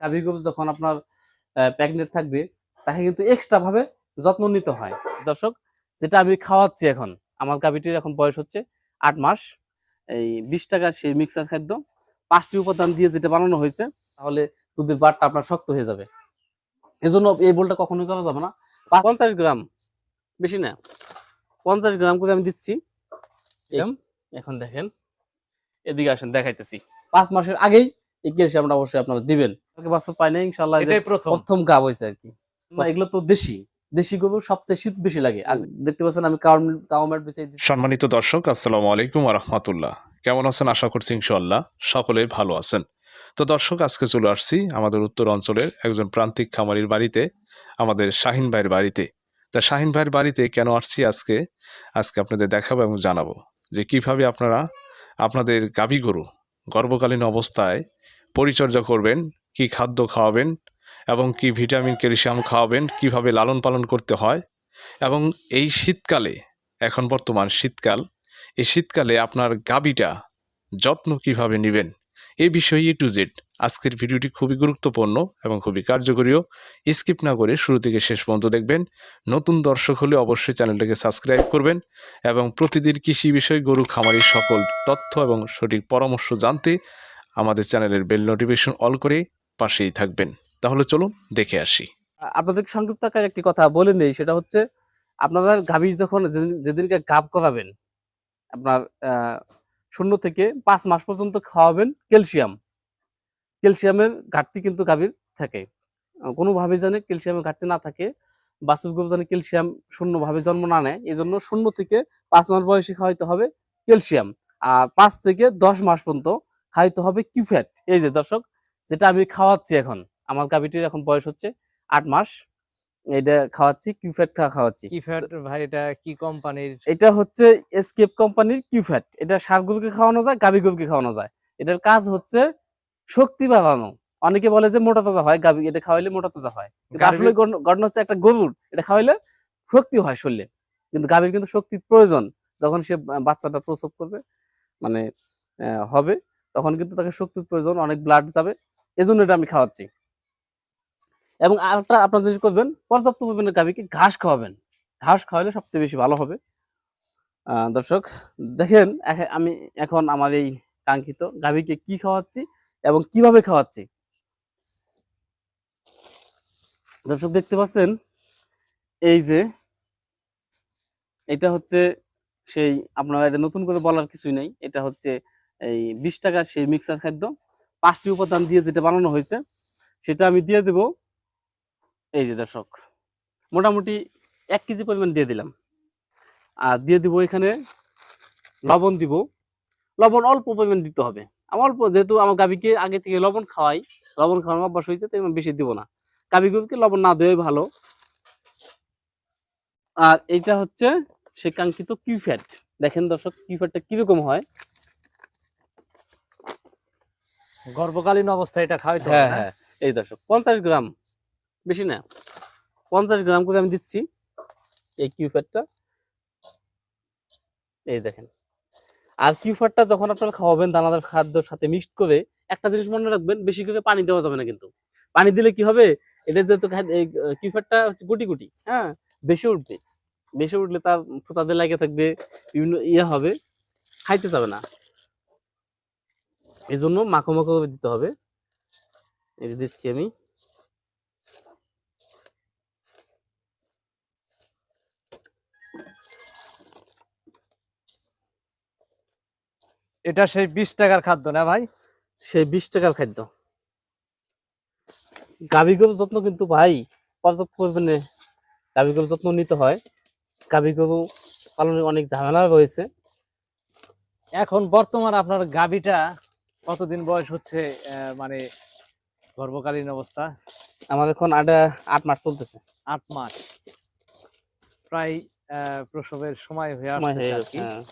গাভী গরু যখন আপনার প্রেগনেন্ট থাকবে তাকে কিন্তু এক্সট্রা ভাবে যত্ন নিতে হয়। দর্শক যেটা আমি খাওয়াচ্ছি এখন আমার গাভীটির এখন বয়স হচ্ছে আট মাস এই বিশ টাকার সেই মিক্সার খাদ্য পাঁচটি উপাদান দিয়ে যেটা বানানো হয়েছে তাহলে দুধের বারটা আপনার শক্ত হয়ে যাবে। এজন্য এই বোলটা কখনোই করা যাবে না। পঞ্চাশ গ্রাম বেশি না পঞ্চাশ গ্রাম করে আমি দিচ্ছি। এখন দেখেন এদিকে আসেন দেখাইতেছি। পাঁচ মাসের আগেই ক্যালসিয়ামটা অবশ্যই আপনারা দিবেন। পাই না ইনশাল্লাহ এটাই প্রথম। প্রথম গাব হয়েছে আর কি। এগুলো তো দেশি। দেশি গরু সবচেয়ে শীত বেশি লাগে। দেখতে পাচ্ছেন আমি কাউমেট বেঁচে সম্মানিত দর্শক আসসালামু আলাইকুম রহমতুল্লাহ। কেমন আছেন? আশা করছি ইনশাল্লাহ সকলে ভালো আছেন। তো দর্শক আজকে চলে আসছি আমাদের উত্তর অঞ্চলের একজন প্রান্তিক খামারির বাড়িতে আমাদের শাহিন ভাইয়ের বাড়িতে। তা শাহিন ভাইয়ের বাড়িতে কেন আসছি আজকে? আজকে আপনাদের দেখাবো এবং জানাব যে কীভাবে আপনারা আপনাদের গাভী গরু গর্ভকালীন অবস্থায় পরিচর্যা করবেন, কি খাদ্য খাওয়াবেন এবং কি ভিটামিন, ক্যালসিয়াম খাওয়াবেন, কীভাবে লালন পালন করতে হয় এবং এই শীতকালে, এখন বর্তমান শীতকাল, এই শীতকালে আপনার গাবিটা যত্ন কীভাবে নেবেন এই বিষয়ে ই টু জেড আজকের ভিডিওটি খুবই গুরুত্বপূর্ণ এবং খুবই কার্যকরীও। স্কিপ না করে শুরু থেকে শেষ পর্যন্ত দেখবেন। নতুন দর্শক হলে অবশ্যই চ্যানেলটাকে সাবস্ক্রাইব করবেন এবং প্রতিদিন কৃষি বিষয় গরু খামারির সকল তথ্য এবং সঠিক পরামর্শ জানতে আমাদের চ্যানেলের বেল নোটিফিকেশন অল করে পাশেই থাকবেন। তাহলে চলুন দেখে আসি। আপনাদের সংক্ষিপ্ত আকারে একটি কথা বলে নেই, সেটা হচ্ছে আপনাদের গাভীর যখন যেদিনকে গাব করাবেন, আপনার শূন্য থেকে পাঁচ মাস পর্যন্ত খাওয়াবেন ক্যালসিয়াম। ক্যালসিয়ামের ঘাটতি কিন্তু গাভীর থাকে। কোনোভাবে জানে ক্যালসিয়ামের ঘাটতি না থাকে, বাছুর গরু জানে ক্যালসিয়াম শূন্যভাবে জন্ম না নেয় এই জন্য শূন্য থেকে পাঁচ মাস বয়সে খাওয়াইতে হবে ক্যালসিয়াম। আর পাঁচ থেকে দশ মাস পর্যন্ত খাওয়াইতে হবে কিউফ্যাট এই যে দর্শক যেটা আমি খাওয়াচ্ছি এখন আমার গাভীটির এখন বয়স হচ্ছে আট মাস এটা খাওয়াচ্ছি কিউফ্যাট খাওয়াচ্ছি। কি ফ্যাট ভাই এটা কি কোম্পানির এটা হচ্ছে এসকেপ কোম্পানির কিউফ্যাট এটা সার গরুকে খাওয়ানো যায় গাভী গরুকে খাওয়ানো যায়। এটার কাজ হচ্ছে শক্তি বাড়ানো। অনেকে বলে যে মোটা তাজা হয় গাভী এটা খাওয়াইলে মোটা তাজা হয়। কিন্তু আসলে ঘটনা- হচ্ছে একটা গরুর এটা খাওয়াইলে শক্তি হয় শরীরে। কিন্তু গাভীর কিন্তু শক্তির প্রয়োজন যখন সে বাচ্চাটা প্রসব করবে মানে আহ, হবে। তখন কিন্তু তাকে শক্তির প্রয়োজন, অনেক ব্লাড যাবে। এজন্য এটা আমি খাওয়াচ্ছি। এবং আরেকটা আপনার জিনিস করবেন, পর্যাপ্ত পরিমাণে গাভীকে ঘাস খাওয়াবেন? ঘাস খাওয়ালে সবচেয়ে বেশি ভালো হবে। দর্শক, দেখেন আমি এখন আমার এই কাঙ্ক্ষিত গাভীকে কি খাওয়াচ্ছি এবং কীভাবে খাওয়াচ্ছি। দর্শক, দেখতে পাচ্ছেন, এই যে, এটা হচ্ছে সেই, আপনার এটা নতুন করে বলার কিছুই নেই। এটা হচ্ছে এই বিশ টাকার সেই মিক্সার খাদ্য পাঁচটি উপাদান দিয়ে যেটা বানানো হয়েছে, সেটা আমি দিয়ে দেব। এই যে দর্শক, মোটামুটি এক কেজি পরিমাণ দিয়ে দিলাম। আর দিয়ে দিব এখানে লবণ দিব। লবণ অল্প পরিমাণ দিতে হবে। আমার অল্প, যেহেতু আমার গাভীকে আগে থেকে লবণ খাওয়াই, লবণ খাওয়ানো অভ্যাস হয়েছে, তাই আমি বেশি দিব না। গাভীগুলোকে লবণ না দেওয়াই ভালো। আর এইটা হচ্ছে সে কাঙ্ক্ষিত কিউফ্যাট দেখেন দর্শক কিউফ্যাটটা কীরকম হয়? গর্ভকালীন অবস্থায় এটা খাওয়াইতে হ্যাঁ হ্যাঁ। এই দর্শক পঞ্চাশ গ্রাম বেশি না। পঞ্চাশ গ্রাম করে আমি দিচ্ছি এই কিউফ্যাটটা এই দেখেন। আর কিউফ্যাটটা যখন আপনারা খাওয়াবেন দানাদার খাদ্যর সাথে মিক্সড করে একটা জিনিস মনে রাখবেন বেশি করে পানি দেওয়া যাবে না কিন্তু। পানি দিলে কি হবে? এটা যেহেতু কিউফ্যাটটা হচ্ছে গুটি গুটি হ্যাঁ? বেশি উঠবে। বেশি উঠলে তার ফোতাতে লাগে থাকবে বিভিন্ন ইয়ে হবে খাইতে যাবে না। এই জন্য মাখো মাখো করে দিতে হবে। এই যে দিচ্ছি আমি। এটা সেই বিশ টাকার খাদ্য না ভাই? সেই বিশ টাকার খাদ্য। গাভী গরুর যত্ন কিন্তু ভাই পর্যাপ্ত পরিমাণে গাভী গরুর যত্ন নিতে হয়। গাভী গরু পালনের অনেক ঝামেলা রয়েছে। এখন বর্তমান আপনার গাবিটা কতদিন বয়স হচ্ছে মানে গর্ভকালীন অবস্থা? আমাদের এখন আটা আট মাস চলতেছে। আট মাস। প্রায় প্রসবের সময় হয়ে আসছে আর কি। হ্যাঁ।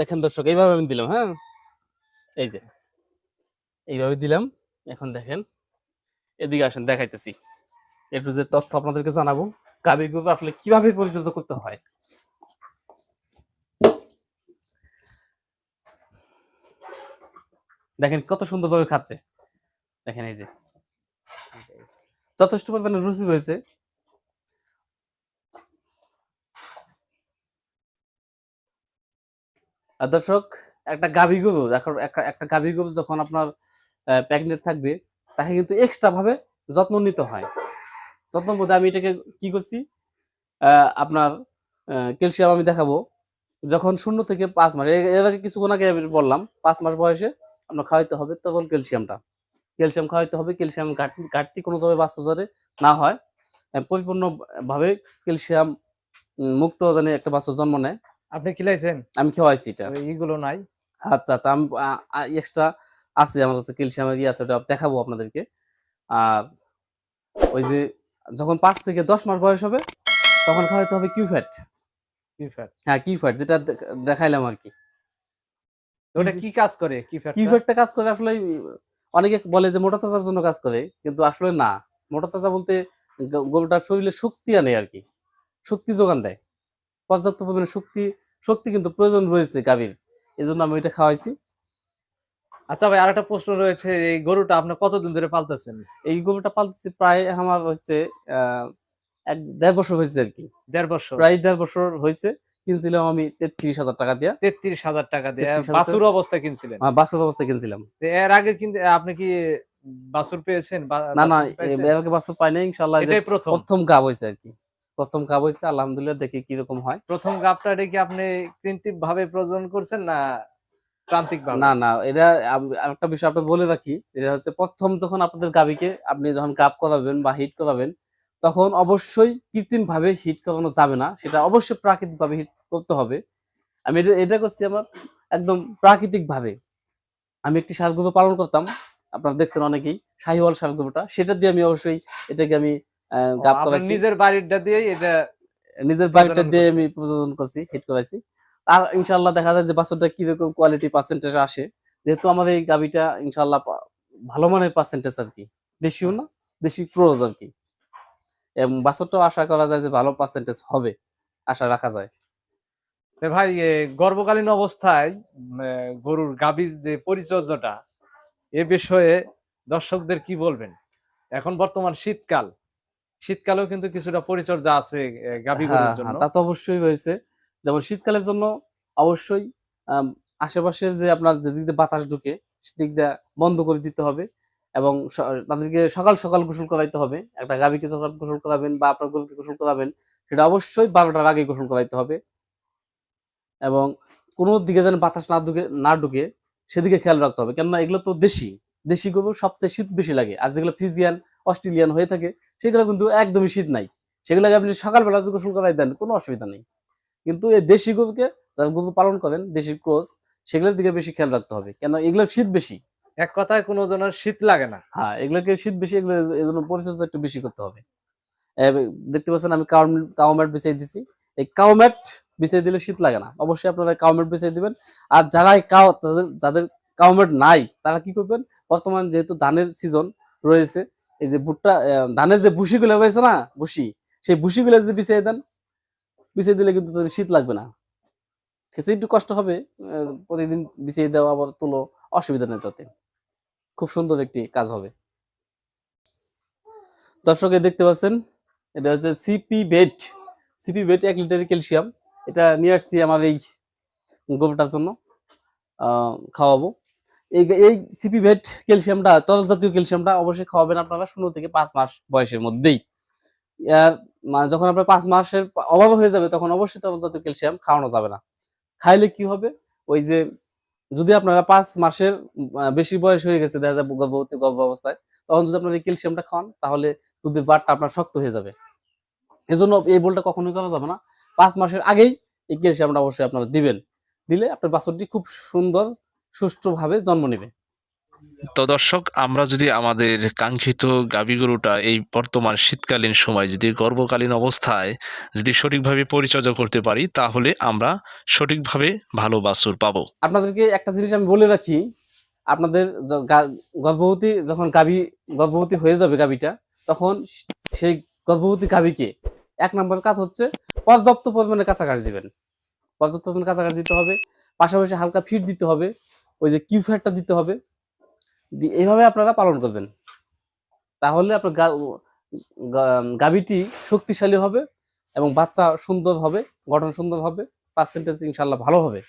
দেখেন দর্শক এইভাবে আমি দিলাম হ্যাঁ। এই যে এইভাবে দিলাম এখন দেখেন। এদিকে আসেন দেখাইতেছি। একটু যে তথ্য আপনাদেরকে জানাব, গাভী গরু আসলে কীভাবে পরিচর্যা করতে হয়? দেখেন কত সুন্দরভাবে খাচ্ছে। দেখেন এই যে। যথেষ্ট পরিমাণে রুচি হয়েছে আর দর্শক, একটা গাভী গরু, এখন একটা- গাভী গরু যখন আপনার প্রেগনেন্ট থাকবে, তাকে কিন্তু এক্সট্রা ভাবে যত্ন নিতে হয়। যত্ন মধ্যে আমি এটাকে কি করছি? আপনার ক্যালসিয়াম আমি দেখাবো। যখন শূন্য থেকে পাঁচ মাস এর আগে কিছুক্ষণ আগে আমি বললাম পাঁচ মাস বয়সে আপনার খাওয়াইতে হবে তখন ক্যালসিয়ামটা ক্যালসিয়াম খাওয়াইতে হবে ক্যালসিয়াম ঘাটতি ঘাটতি কোনোভাবে বাচ্চাজারে না হয়। পরিপূর্ণভাবে ক্যালসিয়াম মুক্ত জানি একটা বাচ্চা জন্ম নেয়। আপনি খিলাইছেন? আমি খাওয়াইছি এটা। এইগুলো নাই? আচ্ছা আচ্ছা আমি এক্সট্রা আছে আমার কাছে ক্যালসিয়ামের ইয়ে আছে ওটা দেখাবো আপনাদেরকে। আর ওই যে যখন পাঁচ থেকে দশ মাস বয়স হবে তখন খাওয়াইতে হবে কিউফ্যাট কি ফ্যাট। হ্যাঁ কিউফ্যাট যেটা দেখাইলাম আর কি। ওটা কি কাজ করে কি ফ্যাট কিউফ্যাটটা কাজ করে আসলে অনেকে বলে যে মোটা তাজার জন্য কাজ করে কিন্তু আসলে না। মোটা তাজা বলতে গরুটার শরীরে শক্তি আনে আর কি। শক্তি যোগান দেয়। পর্যাপ্ত পরিমাণে শক্তি শক্তি কিন্তু প্রয়োজন রয়েছে গাভীর। এই জন্য আমি এটা খাওয়াইছি। আচ্ছা ভাই আরেকটা প্রশ্ন রয়েছে এই গরুটা আপনি কতদিন ধরে পালতেছেন? এই গরুটা পালতেছি প্রায় আমার হচ্ছে এক দেড় বছর হয়েছে আর কি। দেড় বছর? প্রায় দেড় বছর হয়েছে কিনছিলাম আমি তেত্রিশ হাজার টাকা দিয়ে। তেত্রিশ হাজার টাকা দিয়ে। 33,000 বাছুর অবস্থায় কিনছিলেন? আহ, বাছুর অবস্থায় কিনছিলাম। এর আগে কিন্তু আপনি কি বাছুর পেয়েছেন? না না? এর আগে বাছুর পাই নাই ইনশাল্লাহ এটাই প্রথম। প্রথম গাব হয়েছে আর কি। প্রথম গাব হয়েছে আলহামদুলিল্লাহ দেখি কীরকম হয়। প্রথম গাবটা কি আপনি কৃত্রিম ভাবে প্রজনন করছেন না প্রান্তিক না না এটা আরেকটা বিষয় আপনি বলে রাখি হচ্ছে প্রথম যখন আপনাদের গাবিকে আপনি যখন গাব করাবেন বা হিট করাবেন তখন অবশ্যই কৃত্রিম ভাবে হিট করানো যাবে না। সেটা অবশ্যই প্রাকৃতিক ভাবে হিট করতে হবে। আমি এটা এটা করছি আমার একদম প্রাকৃতিক ভাবে আমি একটি সারগুলো পালন করতাম আপনারা দেখছেন অনেকেই শাহিওয়াল সারগুলোটা সেটা দিয়ে আমি অবশ্যই এটাকে আমি আহ, গাব করাইছি। নিজের বাড়িটা দিয়ে এটা নিজের বাড়িটা দিয়ে আমি প্রযোজন করছি হিট করাইছি। আর ইনশাল্লাহ দেখা যায় যে বাছরটা কীরকম কোয়ালিটি পার্সেন্টেজ আসে যেহেতু আমার এই গাবিটা ইনশাল্লাহ ভালো মানের পার্সেন্টেজ আর কি। দেশিও না দেশি ক্রোজ আর কি। এবং বাছরটাও আশা করা যায় যে ভালো পার্সেন্টেজ হবে আশা রাখা যায়। ভাই এ, গর্ভকালীন অবস্থায় গরুর গাভীর যে পরিচর্যাটা এ বিষয়ে দর্শকদের কি বলবেন? এখন বর্তমান শীতকাল শীতকালেও কিন্তু কিছুটা পরিচর্যা আছে গাভী হ্যাঁ, গরুর জন্য। হ্যাঁ, তা তো অবশ্যই রয়েছে যেমন শীতকালের জন্য অবশ্যই আম, আশেপাশের যে আপনার যেদিক দিয়ে বাতাস ঢুকে সেদিক দিয়ে বন্ধ করে দিতে হবে এবং তাদেরকে সকাল সকাল গোসল করাইতে হবে। একটা গাভীকে সকাল গোসল করাবেন বা আপনার গরুকে গোসল করাবেন সেটা অবশ্যই বারোটার আগে গোসল করাইতে হবে এবং কোনো দিকে যেন বাতাস না ঢুকে না ঢুকে সেদিকে খেয়াল রাখতে হবে। কেননা এগুলো তো দেশি দেশি গরু সবচেয়ে শীত বেশি লাগে। আর যেগুলো ফ্রিজিয়ান অস্ট্রেলিয়ান হয়ে থাকে সেগুলো কিন্তু একদমই শীত নাই। সেগুলোকে আপনি সকালবেলা গোসল করাই দেন কোনো অসুবিধা নেই। কিন্তু এই দেশি গরুকে যারা গরু পালন করেন দেশি ক্রোজ সেগুলোর দিকে বেশি খেয়াল রাখতে হবে। কেন এগুলোর শীত বেশি। এক কথায় কোনো জনের শীত লাগে না। হ্যাঁ এগুলোকে শীত বেশি এগুলো এই জন্য পরিচর্যা একটু বেশি করতে হবে। দেখতে পাচ্ছেন আমি কাউ কাউম্যাট বিছিয়ে দিছি। এই কাউম্যাট বিছিয়ে দিলে শীত লাগে না। অবশ্যই আপনারা কাউম্যাট বিছিয়ে দিবেন। আর যারা কাউ তাদের যাদের কাউম্যাট নাই তারা কি করবেন? বর্তমান যেহেতু ধানের সিজন রয়েছে এই যে ভুট্টা ধানের যে ভুসিগুলো হয়েছে না ভুসি সেই ভুসিগুলো যদি বিছিয়ে দেন বিছিয়ে দিলে কিন্তু তাদের শীত লাগবে না। খেতে একটু কষ্ট হবে প্রতিদিন বিছিয়ে দেওয়া আবার তুলো, অসুবিধা নেই তাতে। খুব সুন্দর একটি কাজ হবে। দর্শকে দেখতে পাচ্ছেন, এটা হচ্ছে সিপি বেড সিপি বেড এক লিটার ক্যালসিয়াম। এটা নিয়ে আসছি আমার এই গরুটার জন্য খাওয়াবো। এই এই সিপি বেড ক্যালসিয়ামটা, তরল জাতীয় ক্যালসিয়ামটা অবশ্যই খাওয়াবেন আপনারা শূন্য থেকে পাঁচ মাস বয়সের মধ্যেই। মানে যখন আপনার পাঁচ মাসের অভাব হয়ে যাবে, তখন অবশ্যই তরল ক্যালসিয়াম খাওয়ানো যাবে না। খাইলে কি হবে? ওই যে যদি আপনারা পাঁচ মাসের বেশি বয়স হয়ে গেছে, দেখা যায় গর্ভবতী গর্ভ অবস্থায়, তখন যদি আপনার এই ক্যালসিয়ামটা খাওয়ান, তাহলে দুধের বারটা আপনার শক্ত হয়ে যাবে। এজন্য এই বলটা কখনোই করা যাবে না। পাঁচ মাসের আগেই এই ক্যালসিয়ামটা অবশ্যই আপনারা দিবেন। দিলে আপনার বাছরটি খুব সুন্দর, সুষ্ঠুভাবে জন্ম নেবে। তো দর্শক, আমরা যদি আমাদের কাঙ্ক্ষিত গাভী গরুটা এই বর্তমান শীতকালীন সময় যদি গর্ভকালীন অবস্থায় যদি সঠিকভাবে পরিচর্যা করতে পারি, তাহলে আমরা সঠিকভাবে ভালো বাছুর পাবো। আপনাদেরকে একটা জিনিস আমি বলে রাখি, আপনাদের গর্ভবতী যখন গাভী গর্ভবতী হয়ে যাবে গাভীটা তখন সেই গর্ভবতী গাভীকে এক নম্বর কাজ হচ্ছে পর্যাপ্ত পরিমাণে ঘাস দিবেন। পর্যাপ্ত পরিমাণে ঘাস দিতে হবে, পাশাপাশি হালকা ফিট দিতে হবে, ওই যে কিউ ফ্যাটটা দিতে হবে। এইভাবে আপনারা পালন করবেন। তাহলে আপনার গাভীটি শক্তিশালী হবে এবং বাচ্চা সুন্দর হবে, গঠন সুন্দর হবে পার্সেন্টেজ ইনশাল্লাহ ভালো হবে।